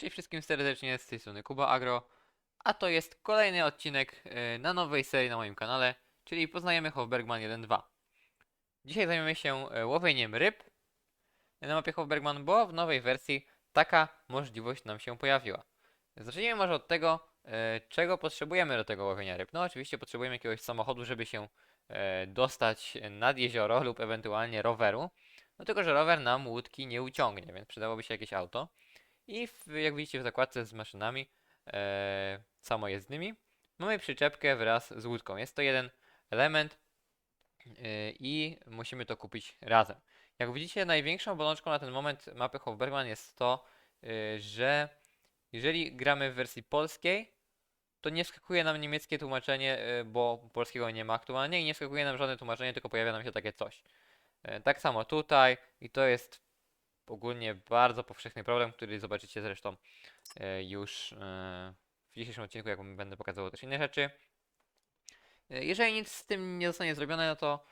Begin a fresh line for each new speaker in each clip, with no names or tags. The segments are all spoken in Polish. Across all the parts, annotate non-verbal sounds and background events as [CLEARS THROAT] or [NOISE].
Cześć wszystkim serdecznie, z tej strony Kuba Agro, a to jest kolejny odcinek e, na nowej serii na moim kanale, czyli poznajemy Hofbergman 1.2. Dzisiaj zajmiemy się e, łowieniem ryb na mapie Hofbergman, bo w nowej wersji taka możliwość nam się pojawiła. Zacznijmy może od tego, e, czego potrzebujemy do tego łowienia ryb. No oczywiście potrzebujemy jakiegoś samochodu, żeby się dostać nad jezioro lub ewentualnie roweru. No tylko, że rower nam łódki nie uciągnie, więc przydałoby się jakieś auto. I w, jak widzicie w zakładce z maszynami e, samojezdnymi mamy przyczepkę wraz z łódką. Jest to jeden element e, i musimy to kupić razem. Jak widzicie największą bolączką na ten moment mapy Hofbergman jest to, e, że jeżeli gramy w wersji polskiej, to nie skakuje nam niemieckie tłumaczenie, e, bo polskiego nie ma aktualnie i nie skakuje nam żadne tłumaczenie, tylko pojawia nam się takie coś. E, Tak samo tutaj i to jest ogólnie bardzo powszechny problem, który zobaczycie zresztą e, już e, w dzisiejszym odcinku, jak będę pokazywał też inne rzeczy. E, Jeżeli nic z tym nie zostanie zrobione, no to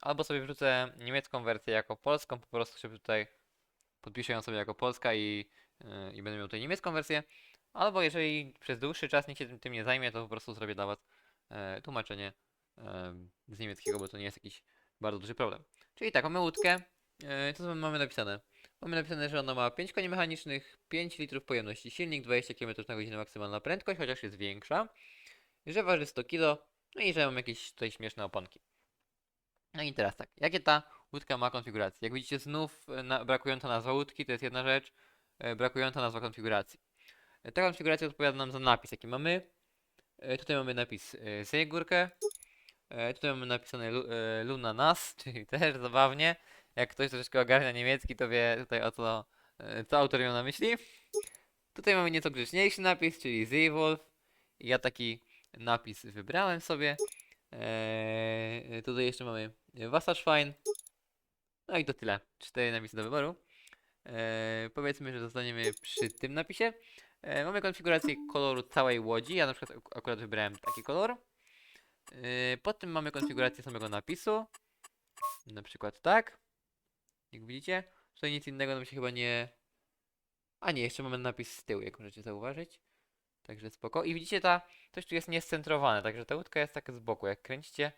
albo sobie wrzucę niemiecką wersję jako polską, po prostu żeby tutaj podpiszę ją sobie jako polska i, i będę miał tutaj niemiecką wersję, albo jeżeli przez dłuższy czas nikt się tym, tym nie zajmie, to po prostu zrobię dla was tłumaczenie z niemieckiego, bo to nie jest jakiś bardzo duży problem. Czyli tak, mamy łódkę, co mamy napisane? Mamy napisane, że ona ma 5 koni mechanicznych, 5 litrów pojemności, silnik 20 km na godzinę maksymalna prędkość, chociaż jest większa, że waży 100 kg, no i że mam jakieś tutaj śmieszne oponki. No i teraz tak, jakie ta łódka ma konfiguracje? Jak widzicie znów e, na, brakująca nazwa łódki, to jest jedna rzecz, e, brakująca nazwa konfiguracji. E, ta konfiguracja odpowiada nam za napis, jaki mamy. E, tutaj mamy napis e, e, tutaj mamy napisane e, Luna Nas, czyli [LAUGHS] też zabawnie. Jak ktoś troszeczkę ogarnia niemiecki, to wie tutaj o co, e, co autor miał na myśli. Tutaj mamy nieco grzeczniejszy napis, czyli Seewolf. I Ja taki napis wybrałem sobie. Eee, tutaj jeszcze mamy Wasserschwein. No i to tyle. Cztery napisy do wyboru. Eee, powiedzmy, że zostaniemy przy tym napisie. Eee, mamy konfigurację koloru całej łodzi. Ja na przykład ak- akurat wybrałem taki kolor. Eee, potem mamy konfigurację samego napisu. Na przykład tak. Jak widzicie, tutaj nic innego nam się chyba nie... A nie, jeszcze mamy napis z tyłu, jak możecie zauważyć. Także spoko. I widzicie, ta coś tu jest niescentrowane, także ta łódka jest taka z boku. Jak kręcicie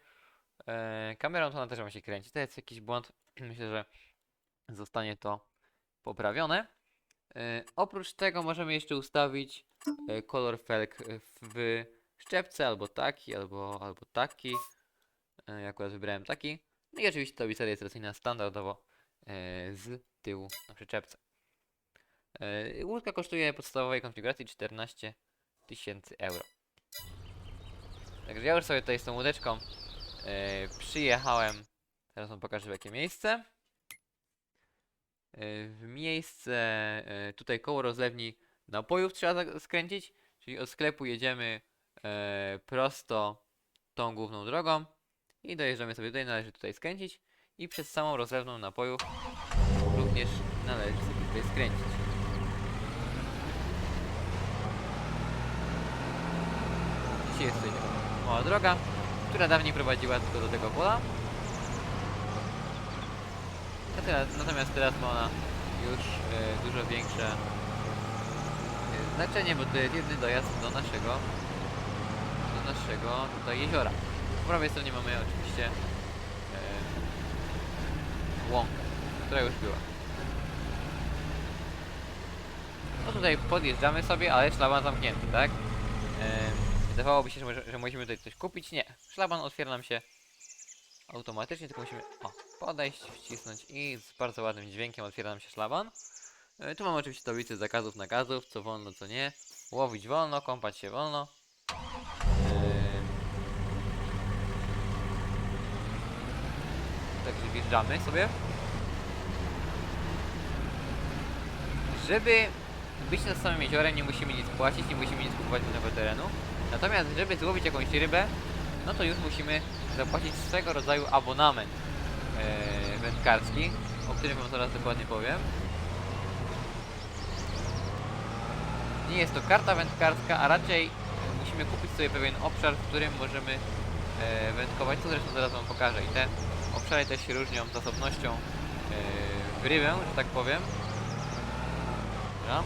e, kamerą, to ona też ma się kręcić. To jest jakiś błąd. [CLEARS THROAT] Myślę, że zostanie to poprawione. E, oprócz tego możemy jeszcze ustawić e, kolor felg w szczepce, albo taki, albo, albo taki. E, ja akurat wybrałem taki. No i oczywiście tablica rejestracyjna standardowo z tyłu na przyczepce. E, Łódka kosztuje podstawowej konfiguracji 14 tysięcy euro. Także ja już sobie tutaj z tą łódeczką e, przyjechałem. Teraz wam pokażę w jakie miejsce. E, w miejsce e, tutaj koło rozlewni napojów trzeba skręcić, czyli od sklepu jedziemy e, prosto tą główną drogą i dojeżdżamy sobie tutaj, należy tutaj skręcić i przez samą rozlewną napojów również należy sobie tutaj skręcić. Dzisiaj jest tutaj mała droga, która dawniej prowadziła tylko do tego pola. A teraz, natomiast teraz ma ona już e, dużo większe e, znaczenie, bo to jest jedyny dojazd do naszego do naszego tutaj jeziora. Po prawej stronie mamy oczywiście łąkę, która już była. No tutaj podjeżdżamy sobie, ale szlaban zamknięty, tak? Em, Wydawałoby się, że, że musimy tutaj coś kupić. Nie. Szlaban otwiera nam się automatycznie, tylko musimy o, podejść, wcisnąć i z bardzo ładnym dźwiękiem otwiera nam się szlaban. E, tu mamy oczywiście tablicę zakazów, nakazów, co wolno, co nie. Łowić wolno, kąpać się wolno. Em, Także wjeżdżamy sobie. Żeby być nad samym jeziorem nie musimy nic płacić, nie musimy nic kupować nowego terenu. Natomiast żeby złowić jakąś rybę, no to już musimy zapłacić swego rodzaju abonament e, wędkarski, o którym wam zaraz dokładnie powiem. Nie jest to karta wędkarska, a raczej musimy kupić sobie pewien obszar, w którym możemy e, wędkować, co zresztą zaraz wam pokażę. I te też się różnią zasobnością yy, rybę, że tak powiem. Dobra.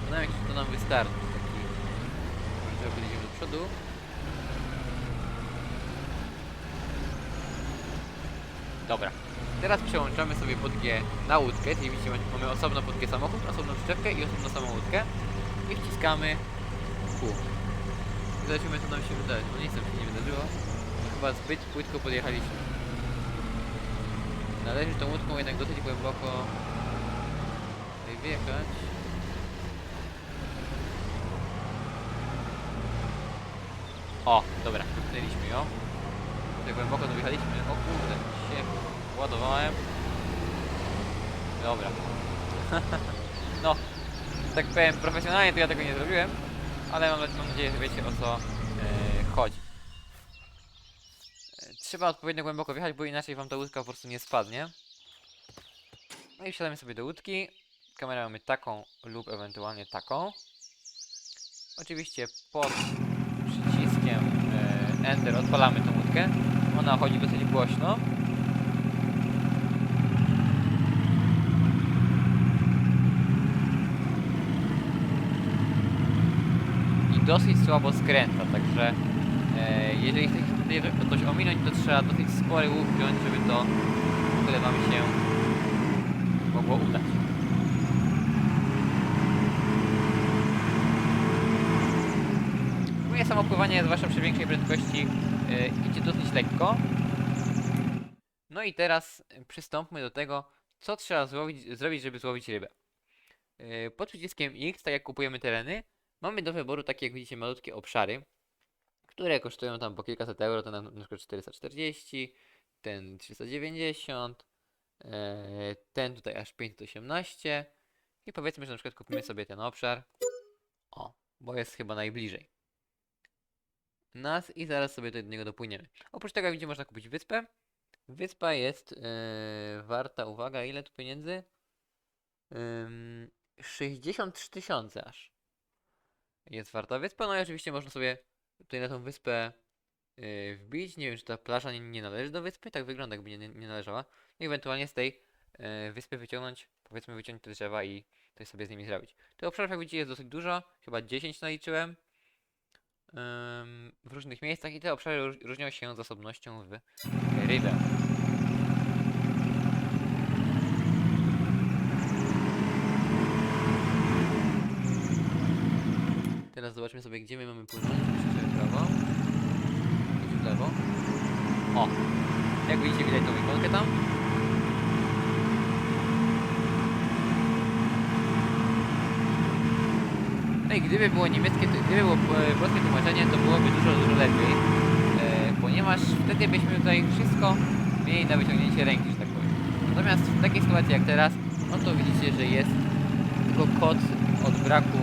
Zastanawiam się, czy to nam wystarczy. Taki... Może wyjdziemy do przodu. Dobra. Teraz przełączamy sobie podgę na łódkę. Czyli widzicie, mamy osobno podgę samochód, osobną przyczepkę i osobno samą łódkę. I wciskamy i zobaczymy co nam się wydarzy. No nic nam się nie wydarzyło. Chyba zbyt płytko podjechaliśmy. Należy tą łódką jednak dosyć głęboko tutaj wjechać. O, dobra, wypchnęliśmy ją. Tak głęboko tu wjechaliśmy. O kurde, się ładowałem. Dobra. [LAUGHS] no, tak powiem, profesjonalnie to ja tego nie zrobiłem, ale mam, nadzieję, że wiecie o co e, chodzi. E, Trzeba odpowiednio głęboko wjechać, bo inaczej wam ta łódka po prostu nie spadnie. No i wsiadamy sobie do łódki. Kamerę mamy taką lub ewentualnie taką. Oczywiście pod przyciskiem Enter odpalamy tą łódkę. Ona chodzi dosyć głośno. Dosyć słabo skręca, także e, jeżeli chcecie coś ominąć, to trzeba dosyć spory łuk wziąć, żeby to w ogóle wam się mogło udać. Ogólnie samo pływanie, zwłaszcza przy większej prędkości, e, idzie dosyć lekko. No i teraz przystąpmy do tego, co trzeba złowić, zrobić, żeby złowić rybę. E, Pod przyciskiem X, tak jak kupujemy tereny, mamy do wyboru takie, jak widzicie, malutkie obszary, które kosztują tam po kilkaset euro, ten na przykład 440, ten 390, e, ten tutaj aż 518 i powiedzmy, że na przykład kupimy sobie ten obszar, o, bo jest chyba najbliżej nas i zaraz sobie do niego dopłyniemy. Oprócz tego, jak widzicie, można kupić wyspę. Wyspa jest e, warta, uwaga, ile tu pieniędzy? Ym, 63 tysiące aż. Jest warta wyspa, no i oczywiście można sobie tutaj na tą wyspę yy, wbić. Nie wiem, czy ta plaża nie, nie należy do wyspy, tak wygląda, jakby nie, nie, należała. I ewentualnie z tej yy, wyspy wyciągnąć, powiedzmy wyciąć te drzewa i coś sobie z nimi zrobić. Tych obszarów, jak widzicie, jest dosyć dużo, chyba 10 naliczyłem. Ym, w różnych miejscach i te obszary róż- różnią się zasobnością w rybę. Teraz zobaczmy sobie, gdzie my mamy płynąć. Jeszcze w prawo. Idź w lewo. O! Jak widzicie, widać tą ikonkę tam. No i gdyby było niemieckie, gdyby było e, polskie tłumaczenie, to byłoby dużo, dużo lepiej. E, ponieważ wtedy byśmy tutaj wszystko mieli na wyciągnięcie ręki, że tak powiem. Natomiast w takiej sytuacji jak teraz, no to widzicie, że jest tylko kod od braku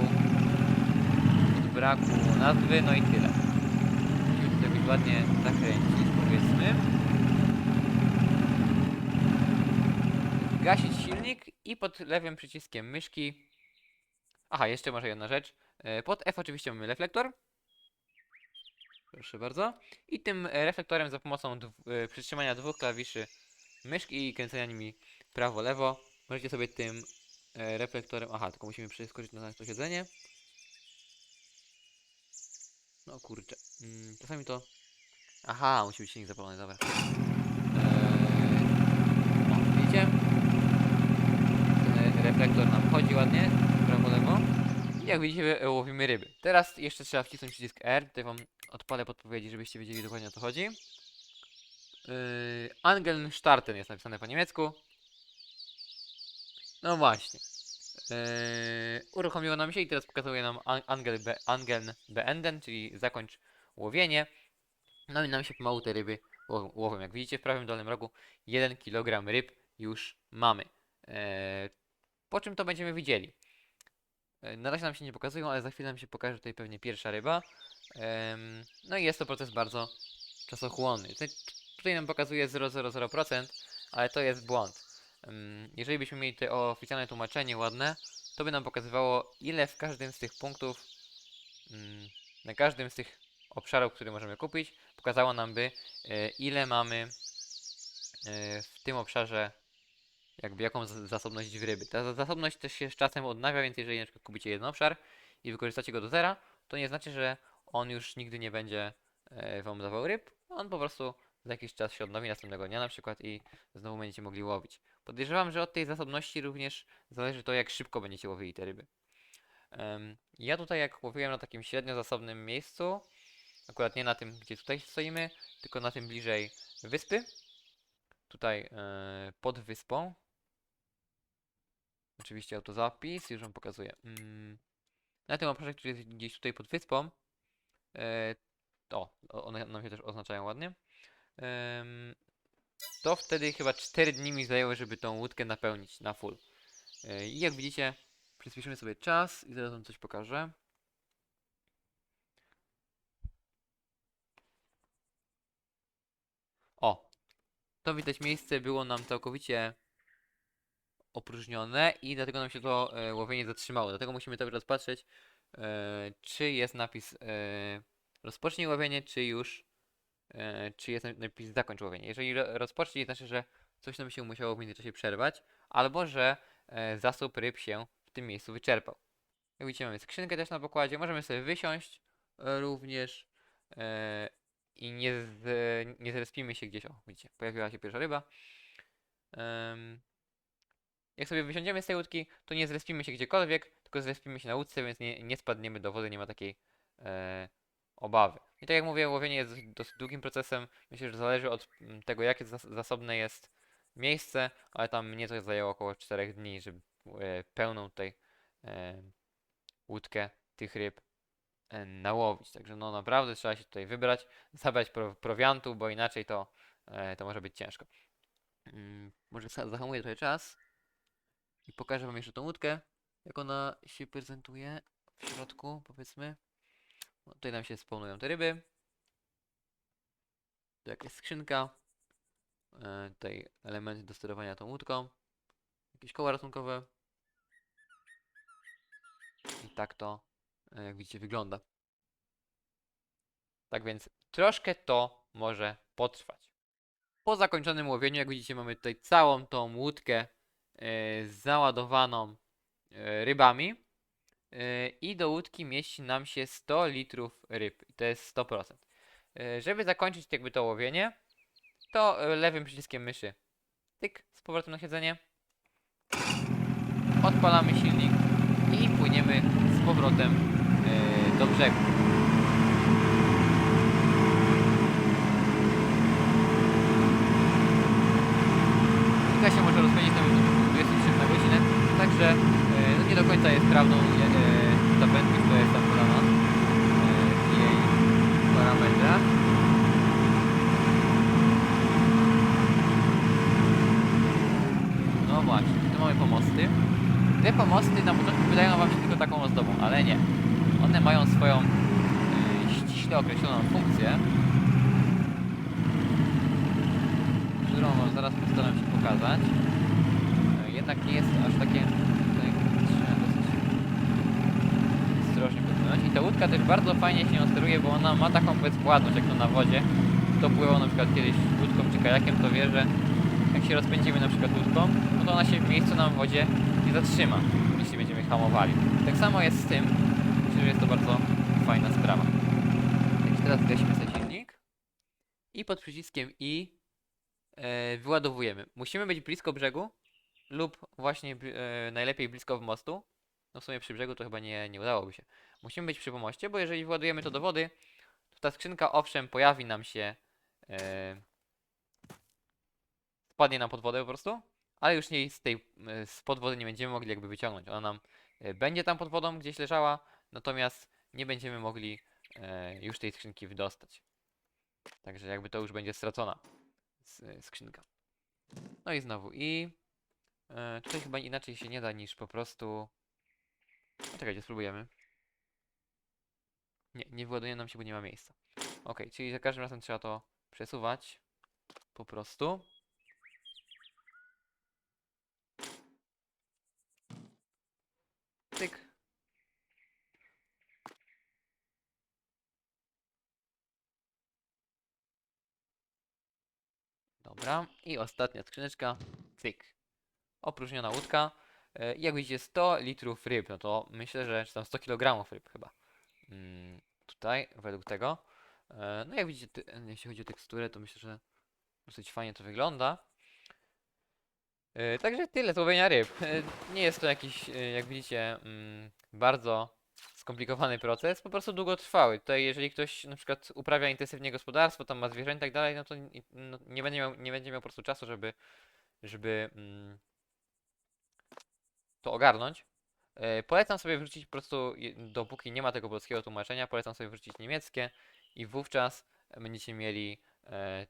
braku nazwy, no i tyle. Musimy jakoś ładnie zakręcić, powiedzmy. Gasić silnik i pod lewym przyciskiem myszki. Aha, jeszcze może jedna rzecz. E, Pod F oczywiście mamy reflektor. Proszę bardzo. I tym reflektorem za pomocą e, przytrzymania dwóch klawiszy myszki i kręcenia nimi prawo-lewo możecie sobie tym e, reflektorem. Aha, tylko musimy przeskoczyć na to siedzenie. No kurczę. Mm, czasami to. Aha, musi być silnik zapalony, dobra. Eee... O, widzicie? Ten reflektor nam chodzi ładnie, prawo lewo. I jak widzicie, łowimy ryby. Teraz jeszcze trzeba wcisnąć przycisk R. Tutaj wam odpalę podpowiedzi, żebyście wiedzieli dokładnie o co chodzi. Yy, Angeln starten jest napisane po niemiecku. No właśnie. Yy, uruchomiło nam się i teraz pokazuje nam an- Angel be, Angeln beenden, czyli zakończ łowienie. No i nam się pomału te ryby ło- łowią. Jak widzicie w prawym dolnym rogu 1 kg ryb już mamy. Yy, po czym to będziemy widzieli? Yy, na razie nam się nie pokazują, ale za chwilę nam się pokaże tutaj pewnie pierwsza ryba. No i jest to proces bardzo czasochłonny. Tutaj, tutaj nam pokazuje 0,00%, ale to jest błąd. Jeżeli byśmy mieli tutaj oficjalne tłumaczenie ładne, to by nam pokazywało ile w każdym z tych punktów, na każdym z tych obszarów, które możemy kupić, pokazało nam by e, ile mamy e, w tym obszarze jakby jaką zasobność w ryby. Ta za- zasobność też się z czasem odnawia, więc jeżeli na przykład kupicie jeden obszar i wykorzystacie go do zera, to nie znaczy, że on już nigdy nie będzie e, wam dawał ryb. On po prostu za jakiś czas się odnowi, następnego dnia na przykład i znowu będziecie mogli łowić. Podejrzewam, że od tej zasobności również zależy to, jak szybko będziecie łowili te ryby. Ja tutaj jak łowiłem na takim średnio zasobnym miejscu, akurat nie na tym, gdzie tutaj stoimy, tylko na tym bliżej wyspy, tutaj e, pod wyspą. Oczywiście autozapis, już wam pokazuję. Mm, na tym obszarze, który jest gdzieś tutaj pod wyspą, e, o- one nam się też oznaczają ładnie, to wtedy chyba 4 dni mi zajęło, żeby tą łódkę napełnić na full. E, I jak widzicie, przyspieszymy sobie czas i zaraz wam coś pokażę. O, to widać miejsce było nam całkowicie opróżnione i dlatego nam się to e, łowienie zatrzymało. Dlatego musimy cały czas patrzeć, e, czy jest napis e, rozpocznij łowienie, czy już czy jest na- napis zakończ łowienie. Jeżeli ro- rozpocznij, znaczy, że coś nam się musiało w międzyczasie przerwać, albo że e, zasób ryb się w tym miejscu wyczerpał. Jak widzicie, mamy skrzynkę też na pokładzie, możemy sobie wysiąść e, również e, i nie, z, nie zrespimy się gdzieś. O, widzicie, pojawiła się pierwsza ryba. Jak sobie wysiądziemy z tej łódki, to nie zrespimy się gdziekolwiek, tylko zrespimy się na łódce, więc nie, nie spadniemy do wody, nie ma takiej e, obawy. I tak jak mówię, łowienie jest dosyć- długim procesem. Myślę, że zależy od mm, tego, jakie zas- zasobne jest miejsce, ale tam mnie to zajęło około 4 dni, żeby e, pełną tutaj e, łódkę tych ryb e, nałowić. Także no naprawdę trzeba się tutaj wybrać, zabrać pro, prowiantu, bo inaczej to, to może być ciężko. Mm, może za- zahamuję trochę czas i pokażę wam jeszcze tą łódkę, jak ona się prezentuje w środku, powiedzmy. No, tutaj nam się spawnują te ryby. Tu jakaś skrzynka. E, tutaj elementy do sterowania tą łódką. Jakieś koła ratunkowe. I tak to, e, jak widzicie, wygląda. Tak więc troszkę to może potrwać. Po zakończonym łowieniu, jak widzicie, mamy tutaj całą tą łódkę e, załadowaną e, rybami. I do łódki mieści nam się 100 litrów ryb. To jest 100%. E, Żeby zakończyć jakby to łowienie, to e, lewym przyciskiem myszy tyk z powrotem na siedzenie. Odpalamy silnik i płyniemy z powrotem e, do brzegu. Łódka się może rozpędzić nawet do 23 na godzinę, także nie do końca jest prawdą e, ta prędkość, która jest tam podana e, w jej parametrach. No właśnie, tu mamy pomosty. Te pomosty na początku wydają wam się tylko taką ozdobą, ale nie. One mają swoją e, ściśle określoną funkcję, którą wam zaraz postaram się pokazać. E, jednak nie jest aż takie... Tutaj trzeba dosyć ostrożnie podpłynąć. I ta łódka też bardzo fajnie się nią steruje, bo ona ma taką bezwładność jak to na wodzie. Kto pływał na przykład kiedyś łódką czy kajakiem, to wie, że jak się rozpędzimy na przykład łódką, no to ona się w miejscu nam w wodzie nie zatrzyma, jeśli będziemy hamowali. Tak samo jest z tym, myślę, że jest to bardzo fajna sprawa. Także teraz gasimy sobie silnik i pod przyciskiem I e, wyładowujemy. Musimy być blisko brzegu lub właśnie e, najlepiej blisko w mostu. No w sumie przy brzegu to chyba nie, nie udałoby się. Musimy być przy pomoście, bo jeżeli władujemy to do wody, to ta skrzynka owszem pojawi nam się e, spadnie nam pod wodę po prostu, ale już jej z tej e, spod wody nie będziemy mogli jakby wyciągnąć. Ona nam e, będzie tam pod wodą gdzieś leżała, natomiast nie będziemy mogli e, już tej skrzynki wydostać. Także jakby to już będzie stracona e, skrzynka. No i znowu i tutaj chyba inaczej się nie da niż po prostu. Czekajcie, spróbujemy. Nie, nie wyładuje nam się, bo nie ma miejsca. Ok, czyli za każdym razem trzeba to przesuwać. Po prostu. Tyk. Dobra. I ostatnia skrzyneczka. Cyk. opróżniona łódka. E, jak widzicie 100 litrów ryb, no to myślę, że czy tam 100 kg ryb chyba. Mm, tutaj, według tego. E, No jak widzicie, jeśli chodzi o teksturę, to myślę, że dosyć fajnie to wygląda. E, Także tyle z łowienia ryb. E, Nie jest to jakiś, jak widzicie, mm, bardzo skomplikowany proces, po prostu długotrwały. Tutaj jeżeli ktoś na przykład uprawia intensywnie gospodarstwo, tam ma zwierzęta i tak dalej, no to no, nie będzie miał, nie będzie miał po prostu czasu, żeby, żeby mm, to ogarnąć. E, Polecam sobie wrzucić po prostu, dopóki nie ma tego polskiego tłumaczenia, polecam sobie wrzucić niemieckie i wówczas będziecie mieli e,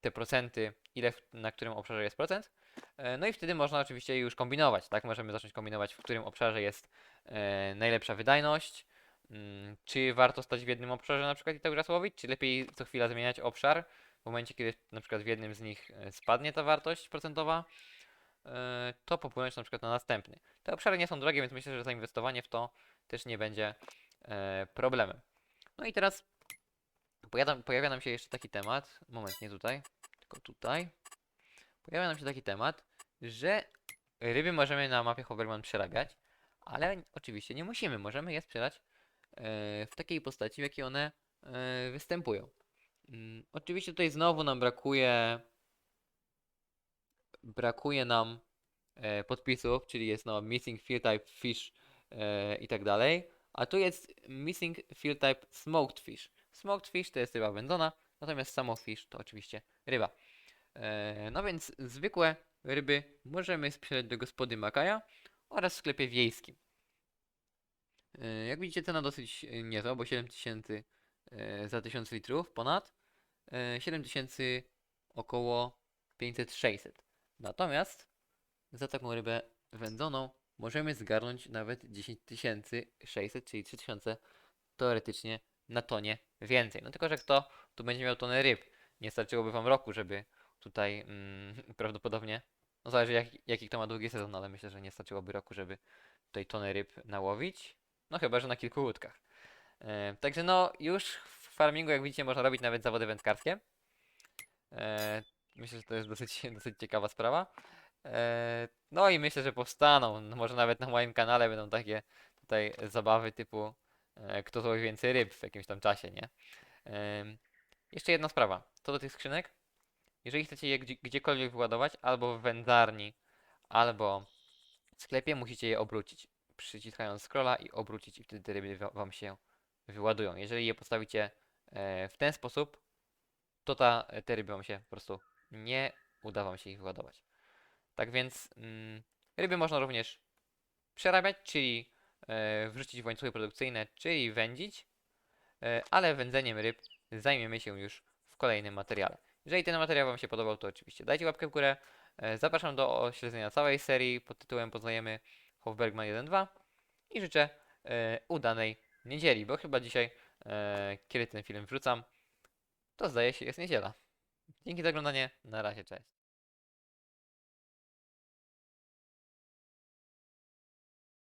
te procenty, ile na którym obszarze jest procent. E, No i wtedy można oczywiście już kombinować, tak? Możemy zacząć kombinować, w którym obszarze jest najlepsza wydajność, mm, czy warto stać w jednym obszarze na przykład i cały czas łowić, czy lepiej co chwila zmieniać obszar, w momencie kiedy na przykład w jednym z nich spadnie ta wartość procentowa, to popłynąć na przykład na następny. Te obszary nie są drogie, więc myślę, że zainwestowanie w to też nie będzie e, problemem. No i teraz pojawia, pojawia nam się jeszcze taki temat, moment, nie tutaj, tylko tutaj. Pojawia nam się taki temat, że ryby możemy na mapie Hoverman przerabiać, ale oczywiście nie musimy. Możemy je sprzedać e, w takiej postaci, w jakiej one e, występują. Mm, Oczywiście tutaj znowu nam brakuje brakuje nam podpisów, czyli jest no missing field type fish e, i tak dalej, a tu jest missing field type smoked fish. Smoked fish to jest ryba wędzona, natomiast samo fish to oczywiście ryba. E, no więc zwykłe ryby możemy sprzedać do gospody Makaja oraz w sklepie wiejskim. E, Jak widzicie cena dosyć e, niezła, bo 7000 e, za 1000 litrów ponad, e, 7000 około 500-600. Natomiast za taką rybę wędzoną możemy zgarnąć nawet 10600, czyli 3000 teoretycznie na tonie więcej. No tylko, że kto tu będzie miał tonę ryb? Nie starczyłoby wam roku, żeby tutaj mm, [LAUGHS] prawdopodobnie, no zależy jak, jaki kto ma długi sezon, ale myślę, że nie starczyłoby roku, żeby tutaj tonę ryb nałowić. No chyba, że na kilku łódkach. E, także no już w farmingu, jak widzicie, można robić nawet zawody wędkarskie. E, myślę, że to jest dosyć, [LAUGHS] dosyć ciekawa sprawa. E, no i myślę, że powstaną, no może nawet na moim kanale będą takie tutaj zabawy typu e, kto złowi więcej ryb w jakimś tam czasie, nie? Jeszcze jedna sprawa, co do tych skrzynek. Jeżeli chcecie je gdzie, gdziekolwiek wyładować, albo w wędzarni, albo w sklepie, musicie je obrócić. Przyciskając scrolla i obrócić i wtedy te ryby wa- wam się wyładują. Jeżeli je postawicie e, w ten sposób, to ta, te ryby wam się po prostu nie uda wam się ich wyładować. Tak więc mm, ryby można również przerabiać, czyli e, wrzucić w łańcuchy produkcyjne, czyli wędzić, e, ale wędzeniem ryb zajmiemy się już w kolejnym materiale. Jeżeli ten materiał Wam się podobał, to oczywiście dajcie łapkę w górę. E, zapraszam do śledzenia całej serii pod tytułem Poznajemy Hofbergman 1.2 i życzę e, udanej niedzieli, bo chyba dzisiaj, e, kiedy ten film wrzucam, to zdaje się jest niedziela. Dzięki za oglądanie, na razie, cześć.